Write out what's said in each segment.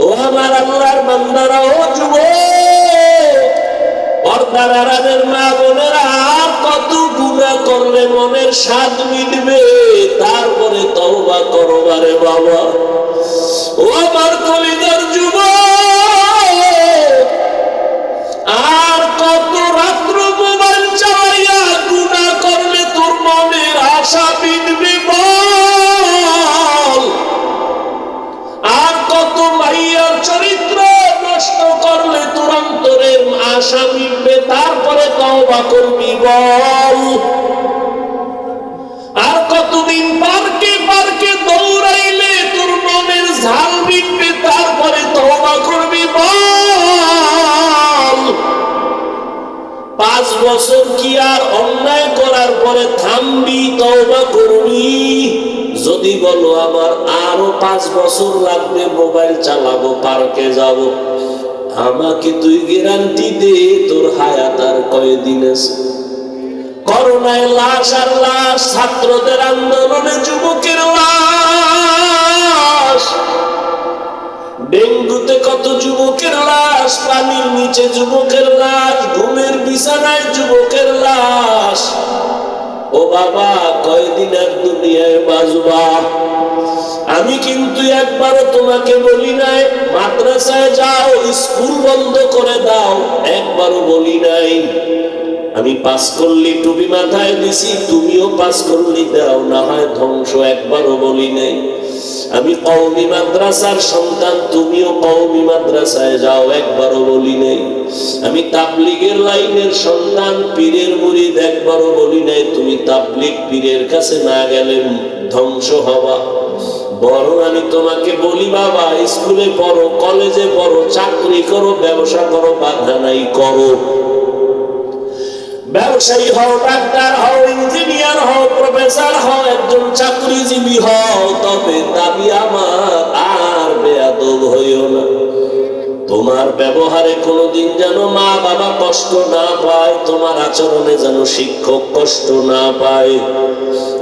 ও আমার আল্লাহর বান্দারা ও যুব মা বোনেরা আর কত গুণা করলে মনের স্বাদ তারপরে বাবা। ও আমার কলিজার যুব আর কত রাত্র মোবাইল চালাইয়া গুণা করলে তোর মনের আশা মিটবে, বল! আশা মিটবে তারপরে তওবা করবি বল। আর কতদিন পার্কে পার্কে দৌড়াইলে তোর মনের ঝাল মিটবে, তারপরে তওবা করবি বল। পাঁচ বছর কি আর অন্যায় করার পরে থামবি, তওবা করবি? যদি বলো আমার আরও পাঁচ বছর লাগবে, মোবাইল চালাবো, পার্কে যাব। আমাকে তুই গ্যারান্টি দে, তোর হায়াত আর কয়দিন আছে? করোনায় লাশ আর লাশ, ছাত্রদের আন্দোলনে যুবকের লাশ। ডেঙ্গুতে কত যুবকের লাশ, পানির নিচে যুবকের লাশ, ঘুমের বিছানায় যুবকের লাশ। ও বাবা, কয়দিন আর দুনিয়ায় বাজবা আমি কিন্তু একবারও তোমাকে বলি নাই, মাদ্রাসায় যাও, স্কুল বন্ধ করে দাও, একবারও বলি নাই। আমি পাস করলি, টুপি মাথায় দিছি, তুমিও পাস করলি, দাও, না হয় ধ্বংস, একবারও বলি নাই। আমি কওমি মাদ্রাসার সন্তান, তুমিও কওমি মাদ্রাসায় যাও, একবারও বলি নাই। আমি তাবলিগের লাইনের সন্তান, পীরের মুরিদ, একবারও বলি নাই। তুমি তাবলিগ পীরের কাছে না গেলে ধ্বংস হবা বরং আমি তোমাকে বলি, বাবা, স্কুলে পড়ো, কলেজে পড়ো, চাকরি করো, ব্যবসা করো বাধা নাই করো। ব্যবসায়ী হও, ডাক্তার হও, ইঞ্জিনিয়ার হও, প্রফেসর হও, একজন চাকরিজীবী হও, তবে দাবি আমার আর বেয়াদব হইও না। তোমার ব্যবহারে কোনোদিন যেন মা বাবা কষ্ট না পায়, তোমার আচরণে যেন শিক্ষক কষ্ট না পায়।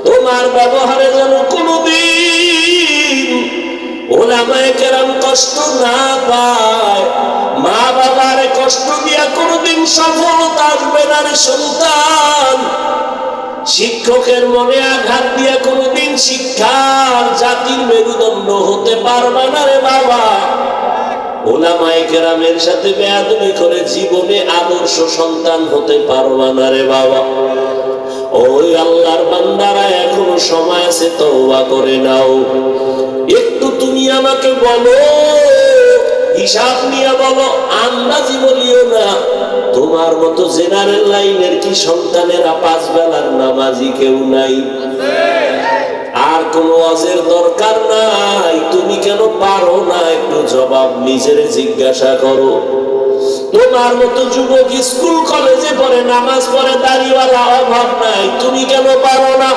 তোমার ব্যবহারে যেন কোনোদিন কষ্ট না মা কষ্ট দিয়া কোনোদিন সন্তান শিক্ষকের মনে আঘাত দিয়া কোনোদিন শিক্ষার জাতির মেরুদণ্ড হতে পারবে না রে বাবা। ওলামায়ে কেরামের সাথে বেয়াদবি করে জীবনে আদর্শ সন্তান হতে পারবা না রে বাবা। ওই আল্লাহর বান্দারা এখনও সময় আছে তওবা করে নাও। একটু তুমি আমাকে বলো, হিসাব নিয়ে বলো, আন্দাজি বলিও না। তোমার মতো জেনারেল লাইনের কি সন্তানেরা পাঁচ বেলার নামাজি কেউ নাই? আর কোনো অজের দরকার নাই। তুমি কেন পারো না? একটু জবাব নিজের জিজ্ঞাসা করো। তোমার মতো যুবক স্কুল, কলেজে পড়ে, নামাজ পড়ে, দাড়িওয়ালা অভাব নাই। তুমি কেন পারো না?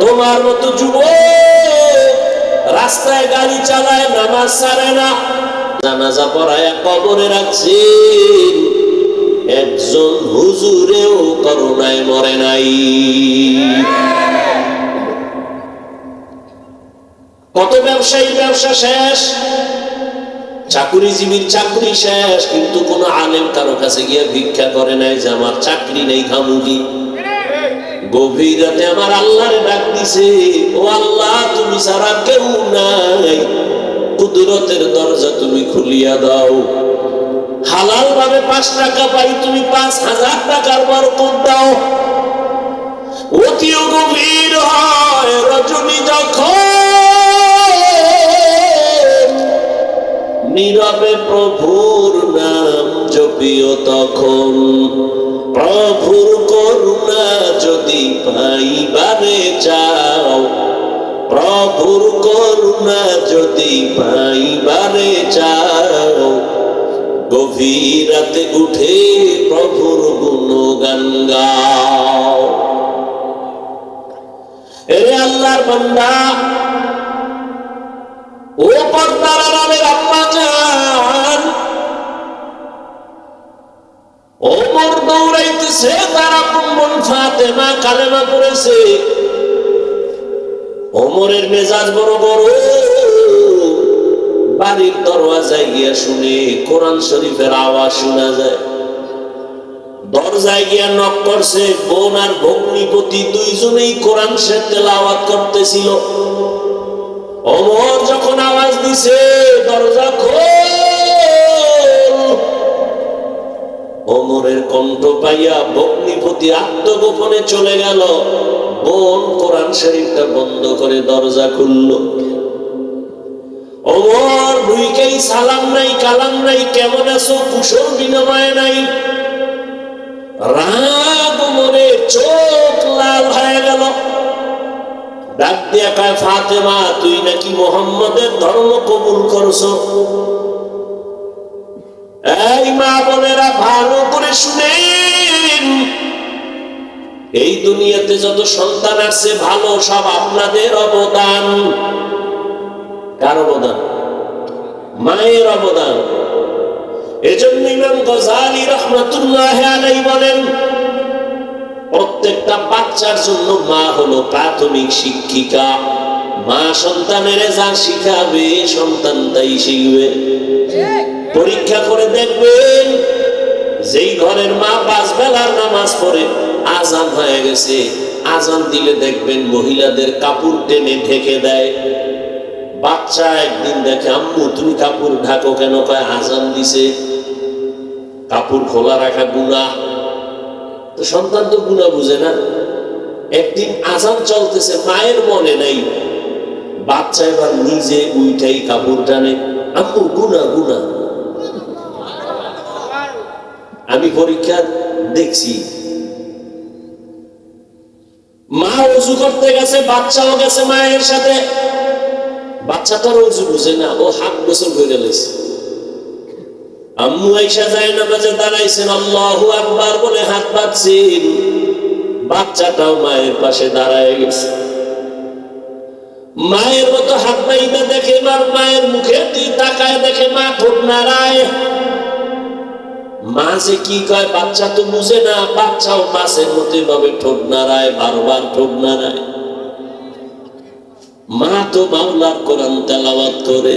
তোমার মতো যুবক রাস্তায় গাড়ি চালায়, নামাজ ছাড়ে না। জানাজা পড়ায় কবরে রাখছেন একজন হুজুরেও করোনায় মরে নাই। কত ব্যবসায়ী, ব্যবসা শেষ? চাকুরিজীবীর চাকরি শেষ, কিন্তু কোন আলেম কারও কাছে গিয়ে ভিক্ষা করে নাই যে আমার চাকরি নেই খামুকি গভীর রাতে আমার আল্লাহরে ডাক দিছে, ও আল্লাহ, তুমি সারা কেউ নাই। কুদরতের দরজা তুমি খুলিয়া দাও। হালাল ভাবে পাঁচ টাকা পাই, তুমি পাঁচ হাজার টাকার বরকত দাও। অতিও গভীর হয় রজনী যখন নীরবে প্রভুর নাম জপিও তখন। প্রভুর করুণা যদি পাইবারে চাও, প্রভুর করুণা যদি পাইবারে চাও গভীর রাতে উঠে প্রভুর গুণগান গাও। এরে আল্লাহর বান্দা দৌড়াইতেছে তার বাড়ির শুনে কোরআন শরীফের আওয়াজ শোনা যায়। দরজায় গিয়া নক করছে, বোন আর ভগ্নিপতি দুইজনেই কোরআন সে তেলাওয়াত করতেছিল। অমর যখন আওয়াজ দিছে, দরজা খোল। অমরের কণ্ঠ পাইয়া ভগ্নিপতি আত্মগোপনে চলে গেল। বোন কোরআন শরীফটা বন্ধ করে দরজা খুলল। অমর ভুইকেই সালাম নাই, কালাম নাই, কেমন আছো? কুশল বিনিময় নাই। রাগ মনে চোখ লাল হয়ে গেল। ডাক দিয়া ফাতেমা, তুই নাকি মোহাম্মদের ধর্ম কবুল করছ? এই মা বোনেরা, ভালো করে শুনেন। এই দুনিয়াতে যত সন্তান আসছে, ভালো সব আপনাদের অবদান। কার অবদান? মায়ের অবদান। এজন্য ইমাম গজালি রহমতুল্লাহ আলাই বলেন প্রত্যেকটা বাচ্চার জন্য মা হলো প্রাথমিক শিক্ষিকা। মা সন্তানের যা শিখাবে, সন্তান তাই শিখবে। পরীক্ষা করে দেখবেন, যেই ঘরের মা পাঁচ বেলার নামাজ পড়ে, আজান হয়ে গেছে। আজান দিলে দেখবেন মহিলাদের কাপড় টেনে ঢেকে দেয়। বাচ্চা একদিন দেখে, আম্মু, তুমি কাপড় ঢাকো কেন? কয়, আজান দিছে। কাপড় খোলা রাখা গুণা তো সন্তান তো গুণা বুঝে না। একদিন আজান চলতেছে, মায়ের মনে নাই। বাচ্চা এবার নিজে উইটাই কাপড় টানে, আম্মু, গুণা গুণা। আমি পরীক্ষা দেখছি। মা অজু করতে গেছে, বাচ্চাও গেছে মায়ের সাথে। বাচ্চাটার অজু বুঝে না, ও হাত গোসল করে লেছে। আম্মু আইসা যায় না বাজে দাঁড়াইছেন আকবার বলে হাত পাচ্ছেন বাচ্চাটাও মায়ের পাশে দাঁড়ায় গেছে। মায়ের মতো হাত পাইতে দেখে মায়ের মুখে তাকায় দেখে মা ঠোঁট নাড়ায়। মা যে কি কয়, বাচ্চা তো বুঝে না, বাচ্চাও মাছের মতো ভাবে ঠোঁট নাড়ায়, বারবার ঠোঁট নাড়ায়। মা তো মাওলার কোরআন তেলাওয়াত করে।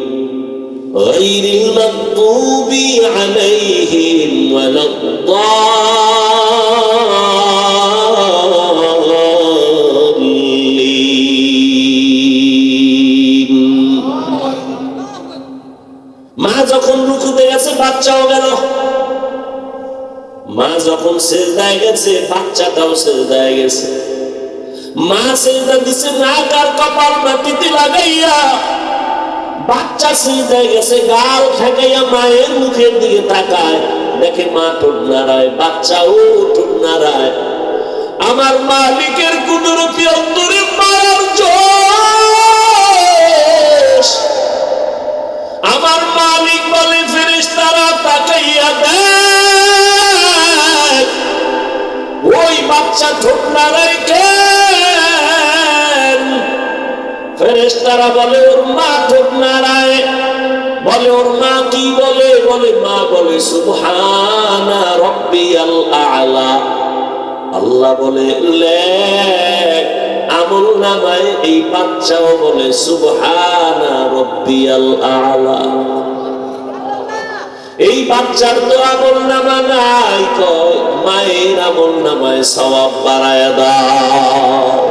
غير المغضوب عليهم ولا الضالين মা যখন রুকুতে গেছে বাচ্চাও গেল মা যখন সেজদায় গেছে বাচ্চাটাও সেজদায় গেছে মা সেজদা দিছে নাক আর কপাল মাটিতে লাগাইয়া বাচ্চা সিজদায় গেছে গাল ঠেকাইয়া মায়ের মুখের দিকে তাকায়, দেখে মা ঠোঁট নাড়ায় বাচ্চাও ঠোঁট নাড়ায় আমার মালিকের কুদরতি অন্তরে মার জোশ। আমার মালিক বলে, ফেরেশতারা তাকাইয়া দেখ, ওই বাচ্চা ঠোঁট নাড়ায় কেন ফেরেশতারা বলে, ওর মা ঠোঁট নাড়ায় বলে, ওর মা কি বলে? বলে, মা বলে, সুবহানা রব্বিয়াল আলা। আল্লাহ বলে আমল নামায় এই বাচ্চাও বলে, সুবহানা রব্বিয়াল আলা। এই বাচ্চার তো আমল নামা নাই, কয়, মায়ের আমল নামায় সবাব বাড়ায় দাও।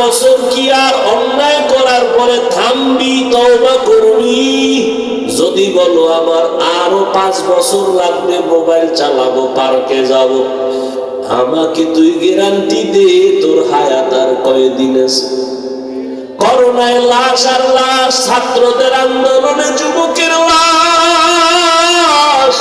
বছর কি আর অন্যায় করার পরে থামবি, তওবা করবি? যদি বলো আমার আরও পাঁচ বছর লাগবে, মোবাইল চালাবো, পার্কে যাব। আমাকে তুই গ্যারান্টি দে, তোর হায়াত আর কয়দিন আছে? করোনায় লাশ আর লাশ, ছাত্রদের আন্দোলনে যুবকের লাশ।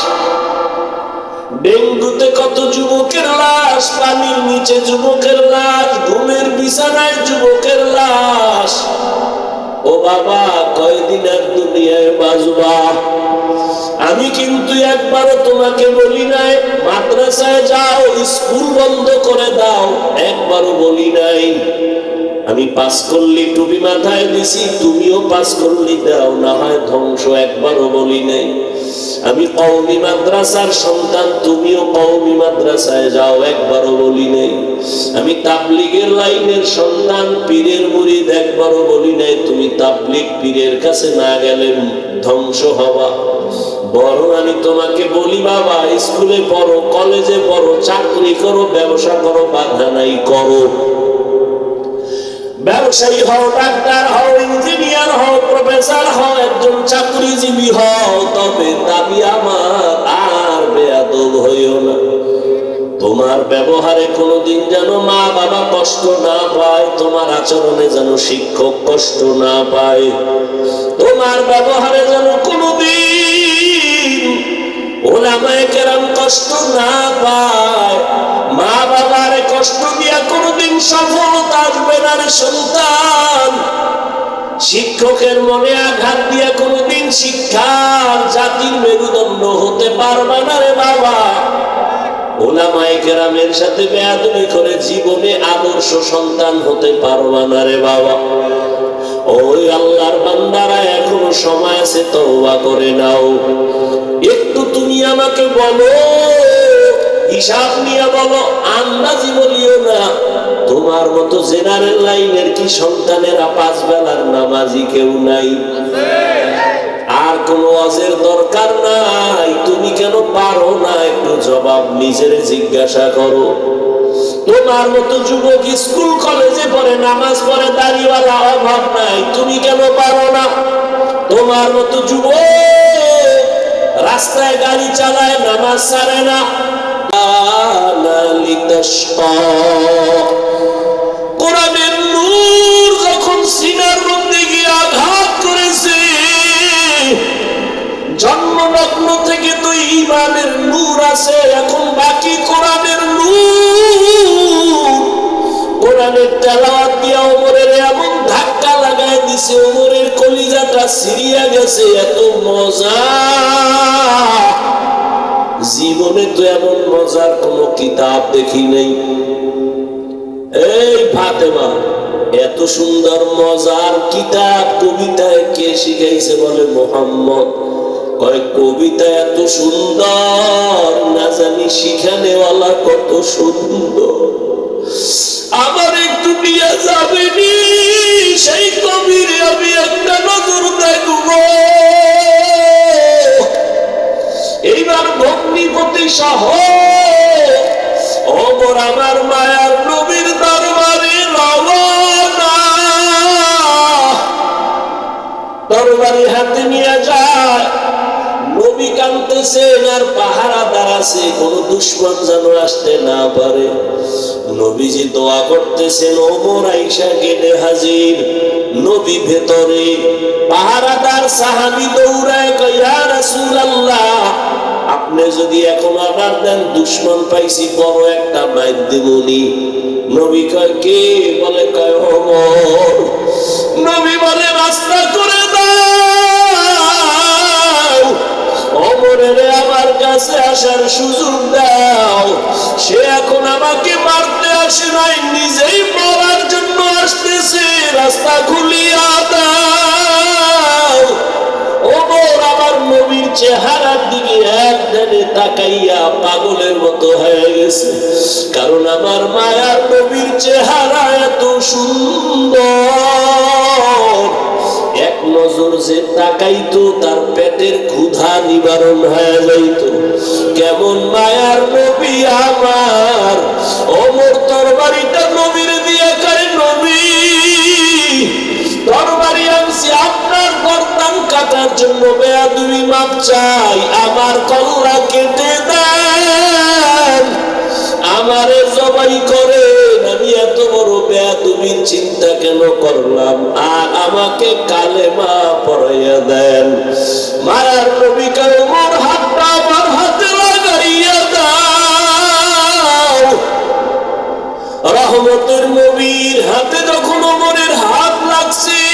ডেঙ্গুতে কত যুবকের লাশ, পানির নিচে যুবকের লাশ, ঘুমের বিছানায় যুবকের লাশ। ও বাবা, কয়দিন আর দুনিয়ায় বাজবা আমি কিন্তু একবারও তোমাকে বলি নাই, মাদ্রাসায় যাও, স্কুল বন্ধ করে দাও, একবারও বলি নাই। আমি পাস করলি টুপি মাথায় দিছি, তুমিও পাস করলি, দাও না হয় ধ্বংস, একবারও বলি নাই। আমি কওমি মাদ্রাসার সন্তান, তুমিও কওমি মাদ্রাসায় যাও, একবারও বলি নাই। আমি তাবলিগের লাইনের সন্তান, পীরের মুরিদ, একবারও বলি নাই। তুমি তাবলিগ পীরের কাছে না গেলে ধ্বংস হবা। বড় আমি তোমাকে বলি, বাবা, স্কুলে পড়ো, কলেজে পড়ো, চাকরি করো, ব্যবসা করো, বাধা নাই, করো। ব্যবসায়ী হও, ডাক্তার হও ইঞ্জিনিয়ার হও প্রফেসর হও, একজন চাকরিজীবী হও, তবে দাবি আমার আর বেয়াদব হইও না। তোমার ব্যবহারে কোনোদিন যেন মা বাবা কষ্ট না পায়, তোমার আচরণে যেন শিক্ষক কষ্ট না পায়। তোমার ব্যবহারে যেন কোনোদিন ওলামায়ে কেরাম কষ্ট না পায়। মা বাবার কষ্ট দিয়া কোনোদিন সফলতা আসবে না রে সন্তান। শিক্ষকের মনে আঘাত দিয়া কোনোদিন শিক্ষার জাতির মেরুদণ্ড হতে পারবে না রে বাবা। সাথে করে জীবনে আদর্শ সন্তান হতে পারবা না রে বাবা। ওই আল্লাহর বান্দারা এখনও সময় আছে তওবা করে নাও। একটু তুমি আমাকে বলো, হিসাব নিয়ে বলো, আন্দাজি বলিও না। তোমার মতো জেনারেল লাইনের কি সন্তানেরা পাঁচ বেলার নামাজি কেউ নাই? আর কোন অজের দরকার নাই। তুমি কেন পারো না? একটু জবাব নিজের জিজ্ঞাসা করো। তোমার মতো যুবক স্কুল, কলেজে পড়ে, নামাজ পড়ে দাঁড়িয়েওয়ালা অভাব নাই। তুমি কেন পারো না? তোমার মতো যুবক রাস্তায় গাড়ি চালায়, নামাজ ছাড়ে না। কোরআনের নূর যখন সিনার মধ্যে গিয়ে আঘাত করেছে, জন্মলগ্ন থেকে তো ইমানের নূর আছে, এখন বাকি কোরআনের নূর। কোরআনের তেলাওয়াত দিয়া ওমরের এমন ধাক্কা লাগায় দিছে, ওমরের কলিজাটা সিরিয়া গেছে, এত মজা। জীবনে তো এমন মজার কোনো কিতাব দেখি নেই। এই ফাতেমা, এত সুন্দর, মজার কিতাব কবিতায় কে শিখাইছে বলে মোহাম্মদ? কবিতা এত সুন্দর, না জানি শিখানেওয়ালা কত সুন্দর। আমার একটু নিয়ে যাবেনি, সেই কবির আমি একটা নজর দেখব। এইবার ভগ্নিপতি সহ অমর আমার মায়ার নবীর দরবারে রওনা। তরবারি হাতে নিয়ে যায়। নবী কানতেছেন আর পাহারা দাঁড়াছে, কোন দুশ্মন যেন আসতে না পারে। নবীজি দোয়া করতেছেন ওমর আইসা গেলে হাজির। নবী ভেতরে। পাহারাদার সাহাবি দৌড়ায় কইয়া রাসূলুল্লাহ, আপনি যদি এখন অর্ডার দেন, দুশ্মন পাইছি, বড় একটা মাইর দিবনি নবী কয়, কে? বলে, কয়, ওমর। নবী বলে, রাস্তা করে দাও। অমরের আমার কাছে আসার সুযোগ দাও। সে এখন আমাকে মারতে আসে নাই, নিজেই মরার জন্য আসতেছে রাস্তা খুলিয়া দাও। ওমর আমার নবীর চেহারার দিকে এক তাকাইয়া পাগলের মতো হয়ে গেছে। কারণ আমার মায়ার নবীর চেহারা এত সুন্দর। এক নজর যে তাকাইতো, তার পেটের ক্ষুধা নিবারণ হয়ে যাইত। কেমন মায়ার নবী আমার? অমর তরবারিটা নবীর কাটার জন্য বেয়াদুবি মাপ চাই। আমার কল্লা কেটে দেন। আমারে করে আমি এত বড় চিন্তা কেন করলাম? আর আমাকে কালেমা পড়াইয়া দেন। মায়ার নবী মোর হাতটা আমার হাতে লাগাইয়া দাও। রহমতের নবীর হাতে যখন ওমরের হাত লাগছে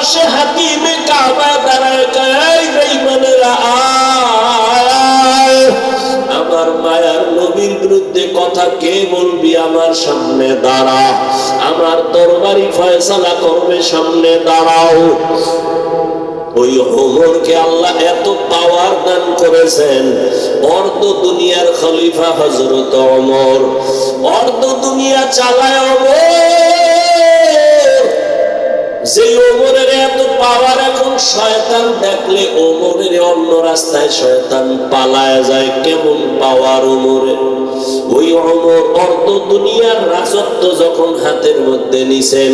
পার্শ্বে হাতিমে কাবা দাঁড়ায় কয় বেঈমানেরা আয়। আমার মায়ার নবীর বিরুদ্ধে কথা কে বলবি আমার সামনে দাঁড়া আমার তরবারি ফয়সালা করবে সামনে দাঁড়াও। ওই ওমরকে আল্লাহ এত পাওয়ার দান করেছেন। অর্ধ দুনিয়ার খলিফা হজরত অমর অর্ধ দুনিয়া চালায় অমর যে ওমরের এত পাওয়ার এখন শয়তান দেখলে ওমরের অন্য রাস্তায় শয়তান পালায় যায়, কেমন পাওয়ার ওমরের? ওই অমর অর্ধ দুনিয়ার রাজত্ব যখন হাতের মধ্যে নিছেন,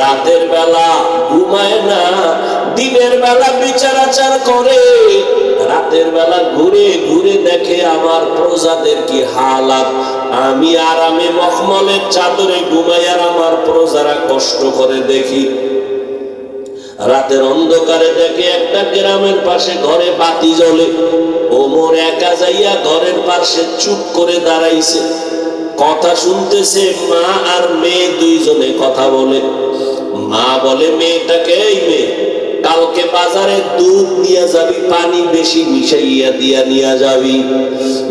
রাতের বেলা ঘুমায় না, দিনের বেলা বিচার আচার করে, রাতের বেলা ঘুরে ঘুরে দেখে আমার প্রজাদের কি হালাত? আমি আরামে মখমলের চাদরে ঘুমাই আর আমার প্রজারা কষ্ট করে দেখি। রাতের অন্ধকারে দেখে একটা গ্রামের পাশে ঘরে বাতি জ্বলে। ওমর একা যাইয়া ঘরের পাশে চুপ করে দাঁড়াইছে। কথা শুনতেছে মা আর মেয়ে দুইজনে কথা বলে। মা বলে মেয়েটাকে এই মেয়ে? কালকে বাজারে দুধ দিয়া যাবি, পানি বেশি মিশাইয়া দিয়া নিয়া যাবি।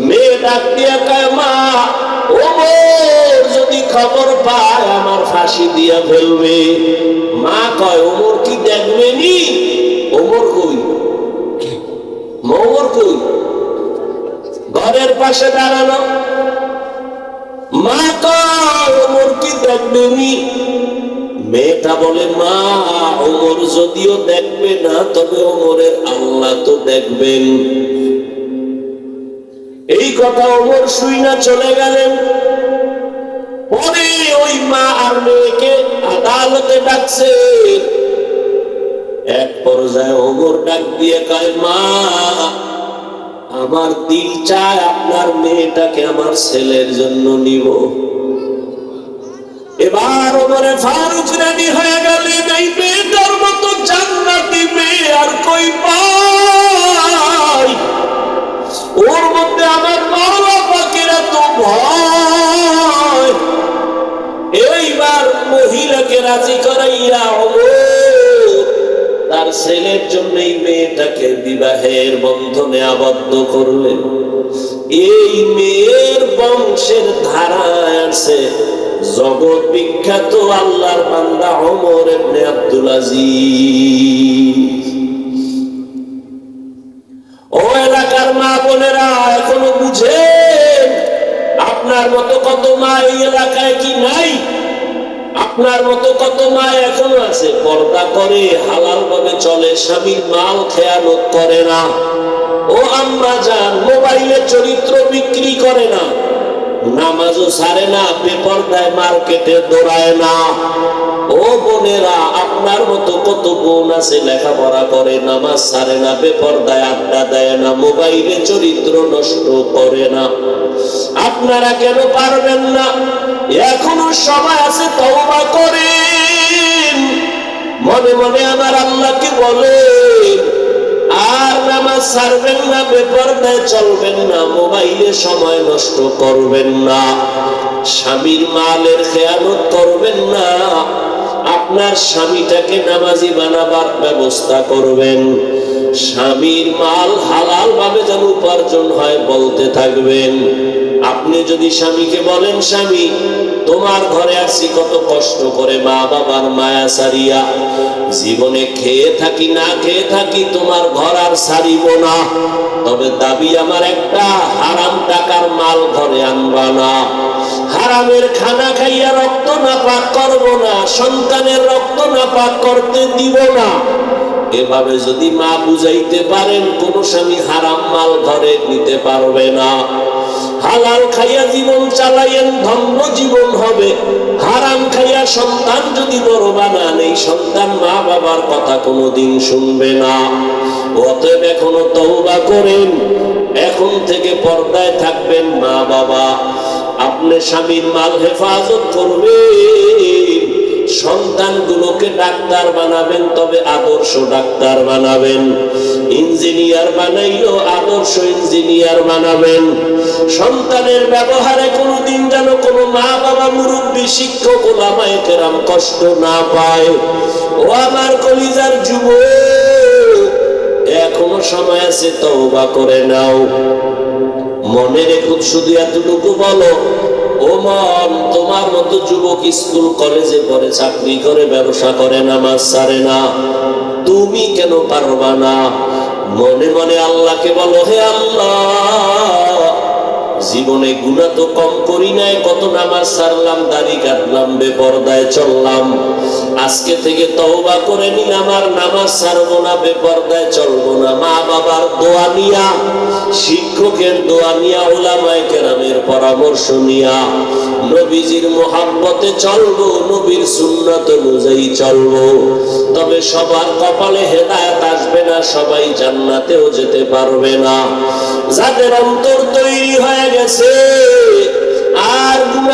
মেয়ে ডাক দিয়া কয়, মা, ওমর যদি খবর পায়, আমার ফাঁসি দিয়া ফেলবে। মা কয় ওমর কি দেখবে নি? ওমর কই? ওমর কই? ঘরের পাশে দাঁড়ানো মা কয় ওমর কি দেখবে নি? মেয়েটা বলে মা ওমর যদিও দেখবে না তবে ওমরের আল্লাহ তো দেখবেন। এই কথা ওমর শুই না চলে গেলেন। পরে ওই মা আর মেয়েকে আদালতে ডাকছে। এক পর্যায়ে ওমর ডাক দিয়ে কয়, মা, আমার দিল চায় আপনার মেয়েটাকে আমার ছেলের জন্য নিব। এবার ওমরে ফারুক রেডি হয়ে গেলেন এই মেয়েটার মতো জান্নাতি মেয়ে আর কই পায় নাই ওর মধ্যে আমার মহিলাকে রাজি করাইয়া তার ছেলের জন্য এই মেয়েটাকে বিবাহের বন্ধনে আবদ্ধ করলেন এই মেয়ের বংশের ধারায় আছে জগৎ বিখ্যাত আল্লাহর বান্দা অমর এমনি আব্দুল আজিজ। ও এলাকার মা বোনেরা, এখনও বুঝে আপনার মতো কত মা এই এলাকায় কি নাই? আপনার মতো কত মা এখন আছে? পর্দা করে হালাল ভাবে চলে স্বামীর মাল খেয়াল করে না। ও আমরা যান মোবাইলের চরিত্র বিক্রি করে না। নামাজও সারে না, বেপর্দায় মার্কেটে দৌড়ায় না। ও বোনেরা, আপনার মতো কত বোন আছে লেখাপড়া করে, নামাজ সারে না, বেপর্দায় আড্ডা দেয় না, মোবাইলে চরিত্র নষ্ট করে না। আপনারা কেন পারবেন না? এখনও সময় আছে, তওবা করেন। মনে মনে আমার আল্লাহকে বলেন, আর নামাজ ছাড়বেন না, বেপরদায় চলবেন না, মোবাইলে সময় নষ্ট করবেন না। স্বামীর মালের খেয়ানত করবেন না। আপনার স্বামীটাকে নামাজি বানাবার ব্যবস্থা করবেন। স্বামীর মাল হালাল ভাবে যেন উপার্জন হয় বলতে থাকবেন। আপনি যদি স্বামীকে বলেন, স্বামী, তোমার ঘরে আসছি, কত কষ্ট করে মা বাবার মায়া সারিয়া। জীবনে খেয়ে থাকি, না খেয়ে থাকি, তোমার ঘর আর সারিব না। তবে দাবি আমার একটা, হারাম টাকার মাল ঘরে আনবা না। হারামের খানা খাইয়া রক্ত না পাক করব না, সন্তানের রক্ত না পাক করতে দিব না। এভাবে যদি মা বুঝাইতে পারেন, কোন স্বামী হারাম মাল ঘরে নিতে পারবে না। হালাল খাইয়া জীবন চালাইয়েন, ধন্য জীবন হবে। হারাম খাইয়া সন্তান যদি বড় বানান, এই সন্তান মা বাবার কথা কোনোদিন শুনবে না। অতএব এখনও তওবা করেন। এখন থেকে পর্দায় থাকবেন মা বাবা। আপনি স্বামীর মাল হেফাজত করবেন। সন্তানগুলোকে ডাক্তার বানাবেন, তবে আদর্শ ডাক্তার বানাবেন। ইঞ্জিনিয়ার বানাইলেও আদর্শ ইঞ্জিনিয়ার বানাবেন। সন্তানের ব্যবহারে কোনোদিন যেন কোনো মা বাবা মুরব্বী, শিক্ষক, ওলামায় কেরাম কষ্ট না পায়। ও আমার কলিজার যুব এখনও সময় আছে, তওবা করে নাও। মনে রেখো, শুধু এতটুকু বলো মন তোমার মতো যুবক স্কুল, কলেজে পড়ে চাকরি করে, ব্যবসা করে, নামাজ সারে না। তুমি কেন পারবা না? মনে মনে আল্লাহকে বলো, হে আল্লাহ, জীবনে গুণা তো কম করি নাই, কত নামাজ সারলাম, দাড়ি কাটলাম, বেপরদায় চললাম। আজকে থেকে তওবা করে নিলাম আর নামাজ সারবো না, বেপরদায় চলবো না। মা বাবার দোয়া নিয়া, শিক্ষকের দোয়া নিয়া ওলামায় কেরামের পরামর্শ নিয়া, নবীজির মোহাব্বতে চলবো, নবীর সুন্নত অনুযায়ী চলবো। তবে সবার কপালে হেদায়েত আসবে না, সবাই জান্নাতেও যেতে পারবে না। যাদের অন্তর তৈরি হয়ে গেছে, আর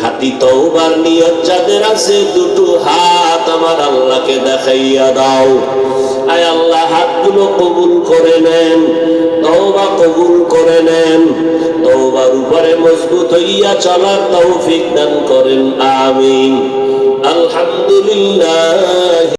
খাটি তওবার নিয়ত যাদের আছে, দুটো হাত আমার আল্লাহকে দেখাইয়া দাও। আয় আল্লাহ, হাতগুলো কবুল করে নেন, তওবা কবুল করে নেন। তওবার উপরে মজবুত হইয়া চলার তৌফিক দান করেন, আমিন। আলহামদুলিল্লাহ।